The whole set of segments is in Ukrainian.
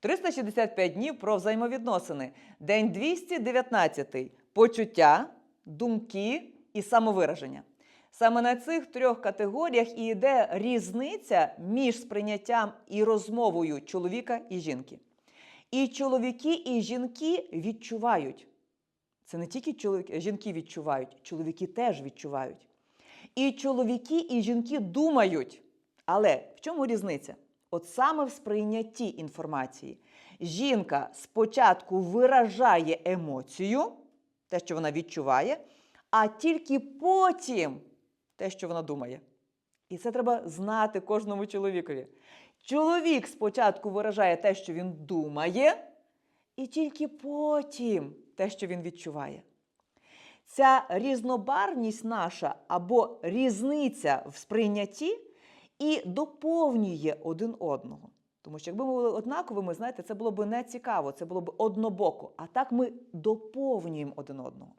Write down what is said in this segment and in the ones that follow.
365 днів про взаємовідносини. День 219. Почуття, думки і самовираження. Саме на цих трьох категоріях і йде різниця між сприйняттям і розмовою чоловіка і жінки. І чоловіки, і жінки відчувають. Це не тільки чоловік, жінки відчувають, чоловіки теж відчувають. І чоловіки, і жінки думають. Але в чому різниця? От саме в сприйнятті інформації. Жінка спочатку виражає емоцію, те, що вона відчуває, а тільки потім те, що вона думає. І це треба знати кожному чоловікові. Чоловік спочатку виражає те, що він думає, і тільки потім те, що він відчуває. Ця різнобарвність наша або різниця в сприйнятті і доповнює один одного. Тому що якби ми були однаковими, знаєте, це було б не цікаво, це було б однобоко. А так ми доповнюємо один одного.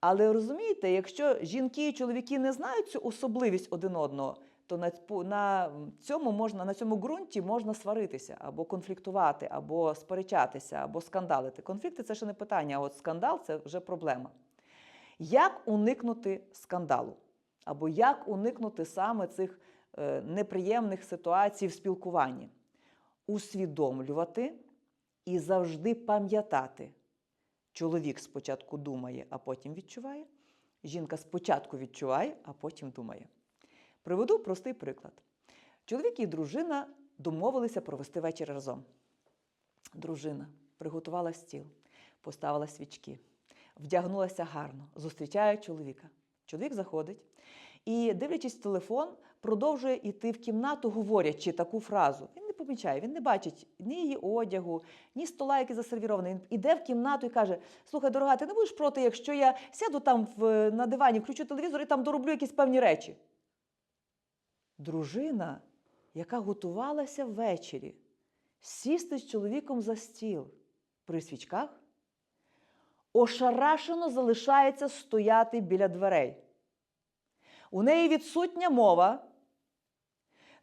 Але розумієте, якщо жінки і чоловіки не знають цю особливість один одного, то на, на цьому можна на цьому ґрунті можна сваритися або конфліктувати, або сперечатися, або скандалити. Конфлікти це ще не питання, а от скандал це вже проблема. Як уникнути скандалу? Або як уникнути саме цих неприємних ситуацій в спілкуванні? Усвідомлювати і завжди пам'ятати. Чоловік спочатку думає, а потім відчуває. Жінка спочатку відчуває, а потім думає. Приведу простий приклад. Чоловік і дружина домовилися провести вечір разом. Дружина приготувала стіл, поставила свічки, вдягнулася гарно, зустрічає чоловіка. Чоловік заходить і, дивлячись телефон, продовжує йти в кімнату, говорячи таку фразу. Він не помічає, він не бачить ні її одягу, ні стола, який засервірований. Він іде в кімнату і каже: Слухай, дорога, ти не будеш проти, якщо я сяду там в, на дивані, включу телевізор і там дороблю якісь певні речі. Дружина, яка готувалася ввечері, сісти з чоловіком за стіл при свічках, ошарашено залишається стояти біля дверей. У неї відсутня мова.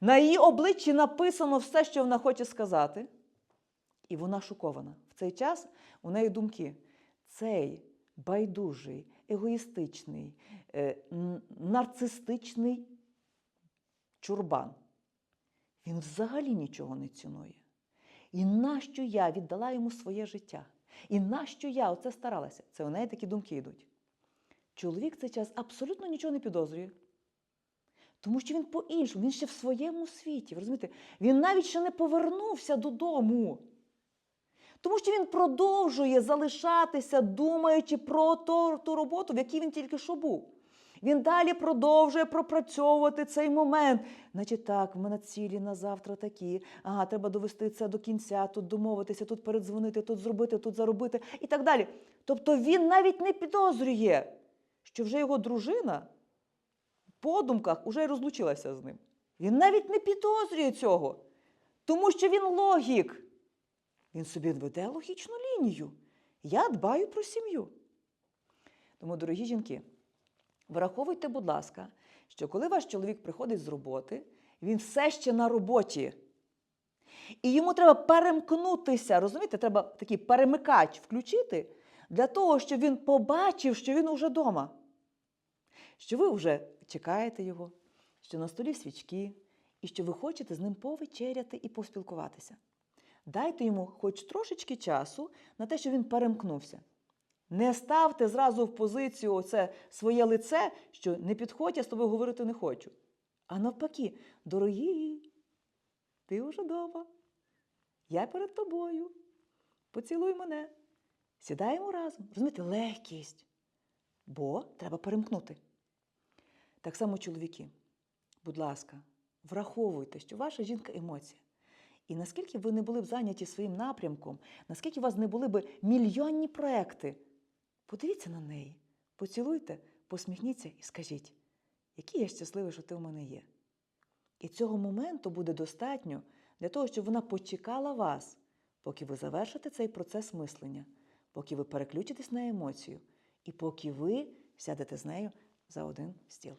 На її обличчі написано все, що вона хоче сказати, і вона шокована. В цей час у неї думки: цей байдужий, егоїстичний, е, нарцистичний чурбан. Він взагалі нічого не цінує. І нащо я віддала йому своє життя? І нащо я оце старалася? Це у неї такі думки йдуть. Чоловік цей час абсолютно нічого не підозрює. Тому що він по-іншому, він ще в своєму світі. ви Розумієте? Він навіть ще не повернувся додому. Тому що він продовжує залишатися, думаючи про ту, ту роботу, в якій він тільки що був. Він далі продовжує пропрацьовувати цей момент. Значить, так, в мене цілі на завтра такі. Ага, треба довести це до кінця, тут домовитися, тут передзвонити, тут зробити, тут заробити і так далі. Тобто він навіть не підозрює, що вже його дружина в подумках уже й розлучилася з ним. Він навіть не підозрює цього, тому що він логік. Він собі веде логічну лінію. Я дбаю про сім'ю. Тому, дорогі жінки, враховуйте, будь ласка, що коли ваш чоловік приходить з роботи, він все ще на роботі. І йому треба перемкнутися, розумієте, треба такий перемикач включити для того, щоб він побачив, що він уже вдома. Що ви вже чекаєте його, що на столі свічки, і що ви хочете з ним повечеряти і поспілкуватися. Дайте йому хоч трошечки часу на те, щоб він перемкнувся. Не ставте зразу в позицію оце своє лице, що не підходь, я з тобою говорити не хочу. А навпаки, дорогі, ти вже вдома. Я перед тобою. Поцілуй мене. Сідаємо разом. Розумієте, легкість. Бо треба перемкнути. Так само чоловіки. Будь ласка, враховуйте, що ваша жінка емоція. І наскільки ви не були б зайняті своїм напрямком, наскільки у вас не були б мільйонні проекти, подивіться на неї, поцілуйте, посміхніться і скажіть, який я щасливий, що ти в мене є. І цього моменту буде достатньо для того, щоб вона почекала вас, поки ви завершите цей процес мислення, поки ви переключитесь на емоцію, і поки ви сядете з нею за один стіл.